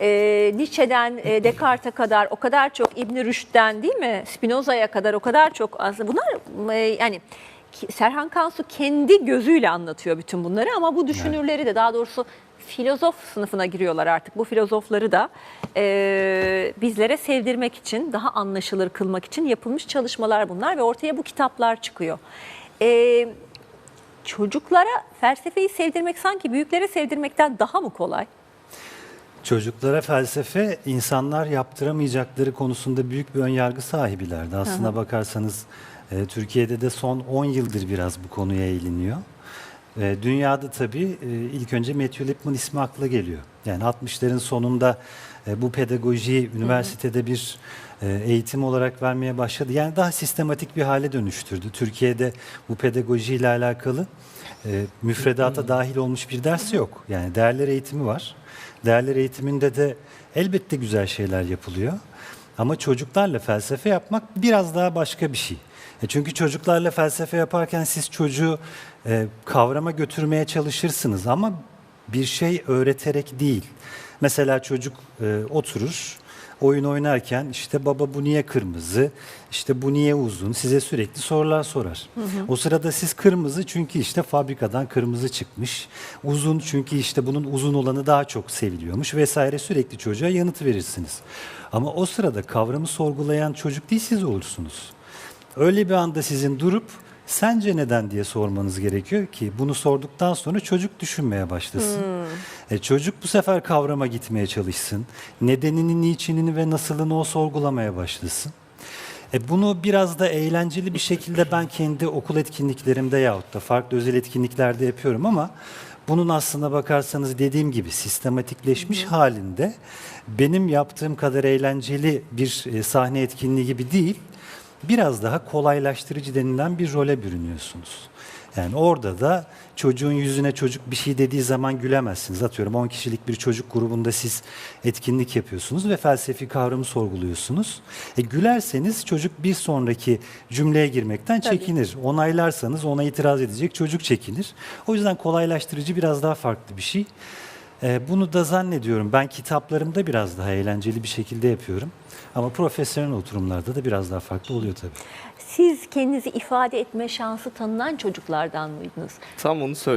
e, Nietzsche'den e, Descartes'e kadar o kadar çok İbn Rüşd'den değil mi Spinoza'ya kadar o kadar çok aslında bunlar e, yani Serhan Kansu kendi gözüyle anlatıyor bütün bunları ama bu düşünürleri de daha doğrusu filozof sınıfına giriyorlar artık. Bu filozofları da e, bizlere sevdirmek için, daha anlaşılır kılmak için yapılmış çalışmalar bunlar ve ortaya bu kitaplar çıkıyor. E, çocuklara felsefeyi sevdirmek sanki büyüklere sevdirmekten daha mı kolay? Çocuklara felsefe insanlar yaptıramayacakları konusunda büyük bir önyargı sahibilerdi. Aslına bakarsanız e, Türkiye'de de son 10 yıldır biraz bu konuya eğiliniyor. E, dünyada tabii e, ilk önce Matthew Lipman ismi akla geliyor. Yani 60'ların sonunda e, bu pedagojiyi üniversitede bir e, eğitim olarak vermeye başladı. Yani daha sistematik bir hale dönüştürdü. Türkiye'de bu pedagojiyle alakalı e, müfredata dahil olmuş bir ders yok. Yani değerler eğitimi var. Değerler eğitiminde de elbette güzel şeyler yapılıyor. Ama çocuklarla felsefe yapmak biraz daha başka bir şey. E çünkü çocuklarla felsefe yaparken siz çocuğu e, kavrama götürmeye çalışırsınız ama bir şey öğreterek değil. Mesela çocuk e, oturur, oyun oynarken işte baba bu niye kırmızı, işte bu niye uzun size sürekli sorular sorar. O sırada siz kırmızı çünkü işte fabrikadan kırmızı çıkmış, uzun çünkü işte bunun uzun olanı daha çok seviliyormuş vesaire sürekli çocuğa yanıt verirsiniz. Ama o sırada kavramı sorgulayan çocuk değil siz olursunuz. Öyle bir anda sizin durup sence neden diye sormanız gerekiyor ki bunu sorduktan sonra çocuk düşünmeye başlasın. E, çocuk bu sefer kavrama gitmeye çalışsın. Nedenini, niçinini ve nasılını o sorgulamaya başlasın. E, bunu biraz da eğlenceli bir şekilde ben kendi okul etkinliklerimde yahut da farklı özel etkinliklerde yapıyorum ama bunun aslına bakarsanız dediğim gibi sistematikleşmiş halinde benim yaptığım kadar eğlenceli bir e, sahne etkinliği gibi değil biraz daha kolaylaştırıcı denilen bir role bürünüyorsunuz. Yani orada da çocuğun yüzüne çocuk bir şey dediği zaman gülemezsiniz. Atıyorum 10 kişilik bir çocuk grubunda siz etkinlik yapıyorsunuz ve felsefi kavramı sorguluyorsunuz. E, gülerseniz çocuk bir sonraki cümleye girmekten Tabii. çekinir. Onaylarsanız ona itiraz edecek çocuk çekinir. O yüzden kolaylaştırıcı biraz daha farklı bir şey. E, bunu da zannediyorum ben kitaplarımda biraz daha eğlenceli bir şekilde yapıyorum. Ama profesyonel oturumlarda da biraz daha farklı oluyor tabii. Siz kendinizi ifade etme şansı tanınan çocuklardan mıydınız? Tam onu söyleyeyim.